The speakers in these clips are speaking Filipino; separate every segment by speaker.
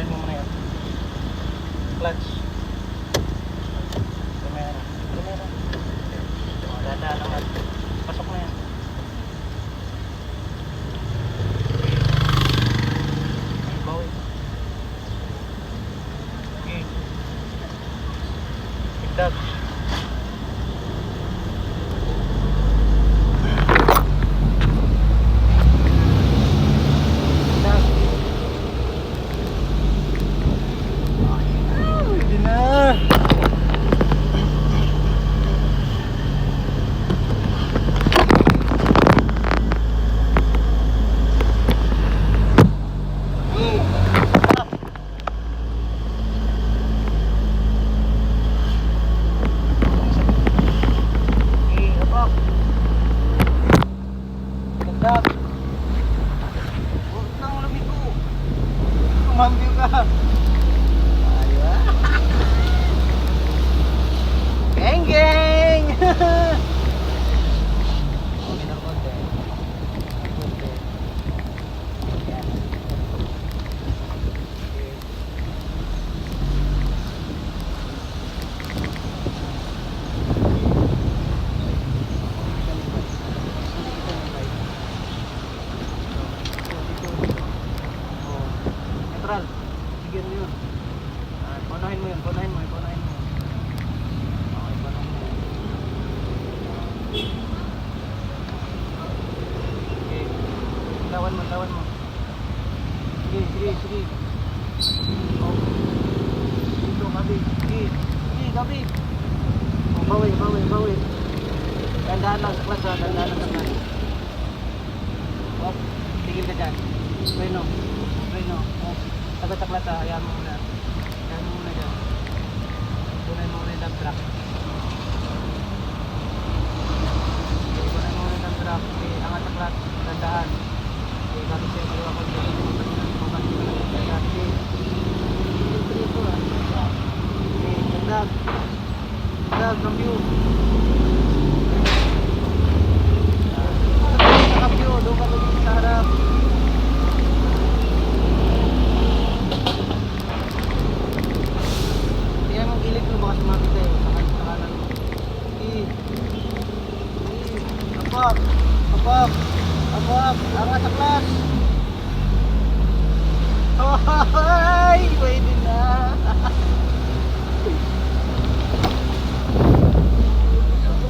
Speaker 1: Unahin mo muna yan. Clutch. Tumera. Tumera. O, dadaan naman. Pasok na yan. Okay, bawi. 満流が Ah, paunahin mo yun, paunahin mo yun, paunahin mo. Okay, paunahin mo. Okay. Lawan mo, lawan mo. Sige, sige, sige. Oh. Dito, gabi. Sige, sige, gabi. Oh, bawi, bawi, bawi. Dandaan lang sa klas, ha? Dandaan lang sa klas. Oh, tigil ka dyan. Preno. Oh, ha? Hayaan mo muna. Hayaan mo muna dyan. Tunay mo muna yung dump truck. Tunay mo muna yung truck. Okay, angat sa klas. Dandaan. Okay, kami sa'yo kaliwa ko dyan. Bukas mo lang yung kaya. Okay. Dito, ha? Okay, dandag. Dandag, cambio. Sa cambio, doon ka lagi sa harap. Kaya mong gilid mo baka sumabit tayo sa kan- sa kanan mo. I. I. Apak. Apak. Apak. Angat sa klas. Hoy! Pwede na.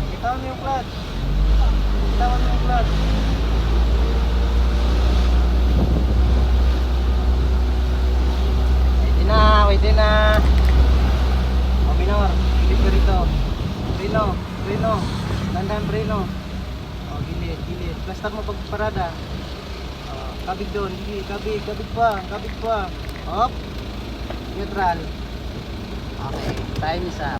Speaker 1: Bitawan mo yung clutch. Bitawan mo yung clutch. Pwede na, pwede na. O, Binor, gilid ko rito. Preno, preno. Dandan preno. O, gilid, gilid. Plastar mo pag parada. O, kabig doon, gilid, kabig, kabig pa, kabig pa. Hop. Neutral. Okay, time is up.